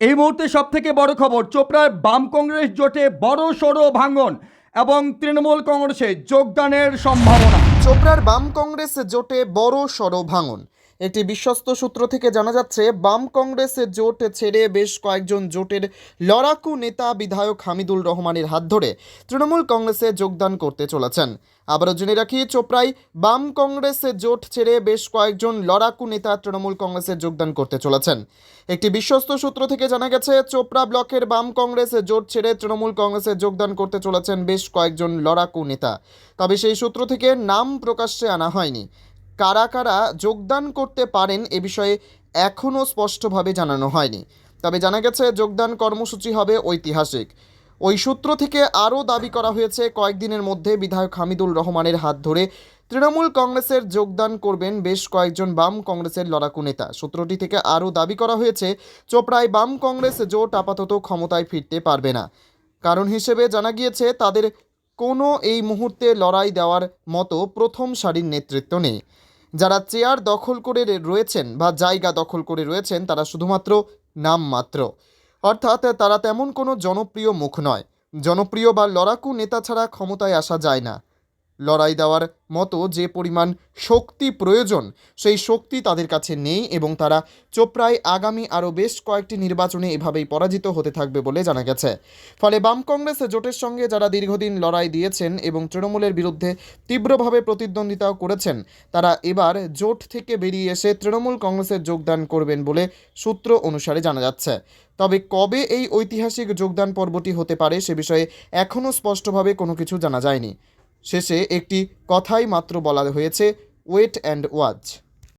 এই মুহূর্তে সব থেকে বড় খবর, চোপড়ার বাম কংগ্রেস জোটে বড় সড়ো ভাঙন এবং তৃণমূল কংগ্রেসে যোগদানের সম্ভাবনা। চোপড়ার বাম কংগ্রেস জোটে বড় সড়ো ভাঙন। একটি বিশ্বস্ত সূত্র থেকে জানা যাচ্ছে, বাম কংগ্রেস জোট ছেড়ে বেশ কয়েকজন জোটের লড়াকু নেতা বিধায়ক হামিদুল রহমানের হাত ধরে তৃণমূল কংগ্রেসে যোগদান করতে চলেছেন। আবারও জেনে রাখি, চোপড়ায় বাম কংগ্রেস জোট ছেড়ে বেশ কয়েকজন লড়াকু নেতা তৃণমূল কংগ্রেসে যোগদান করতে চলেছেন। একটি বিশ্বস্ত সূত্র থেকে জানা গেছে, চোপড়া ব্লকের বাম কংগ্রেস জোট ছেড়ে তৃণমূল কংগ্রেসে যোগদান করতে চলেছেন বেশ কয়েকজন লড়াকু নেতা। তবে সেই সূত্র থেকে নাম প্রকাশ্যে আনা হয়নি। কারা কারা যোগদান করতে পারেন এ বিষয়ে এখনও স্পষ্টভাবে জানানো হয়নি। তবে জানা গেছে, যোগদান কর্মসূচি হবে ঐতিহাসিক। ওই সূত্র থেকে আরও দাবি করা হয়েছে, কয়েকদিনের মধ্যে বিধায়ক হামিদুল রহমানের হাত ধরে তৃণমূল কংগ্রেসের যোগদান করবেন বেশ কয়েকজন বাম কংগ্রেসের লড়াকু নেতা। সূত্রটি থেকে আরও দাবি করা হয়েছে, চোপড়ায় বাম কংগ্রেস জোট আপাতত ক্ষমতায় ফিরতে পারবে না। কারণ হিসেবে জানা গিয়েছে, তাদের কোনো এই মুহূর্তে লড়াই দেওয়ার মতো প্রথম সারির নেতৃত্ব নেই। যারা চেয়ার দখল করে রয়েছেন বা জায়গা দখল করে রয়েছেন, তারা শুধুমাত্র নামমাত্র। অর্থাৎ তারা তেমন কোনো জনপ্রিয় মুখ নয়। জনপ্রিয় বা লড়াকু নেতা ছাড়া ক্ষমতায় আসা যায় না। লড়াই দেওয়ার মতো যে পরিমাণ শক্তি প্রয়োজন, সেই শক্তি তাদের কাছে নেই এবং তারা চোপড়ায় আগামী আরও বেশ কয়েকটি নির্বাচনে এভাবেই পরাজিত হতে থাকবে বলে জানা গেছে। ফলে বাম কংগ্রেস জোটের সঙ্গে যারা দীর্ঘদিন লড়াই দিয়েছেন এবং তৃণমূলের বিরুদ্ধে তীব্রভাবে প্রতিদ্বন্দ্বিতাও করেছেন, তারা এবার জোট থেকে বেরিয়ে এসে তৃণমূল কংগ্রেসে যোগদান করবেন বলে সূত্র অনুসারে জানা যাচ্ছে। তবে কবে এই ঐতিহাসিক যোগদান পর্বটি হতে পারে সে বিষয়ে এখনও স্পষ্টভাবে কোনো কিছু জানা যায়নি। শেষে একটি কথাই মাত্র বলা হয়েছে ওয়েট অ্যান্ড ওয়াচ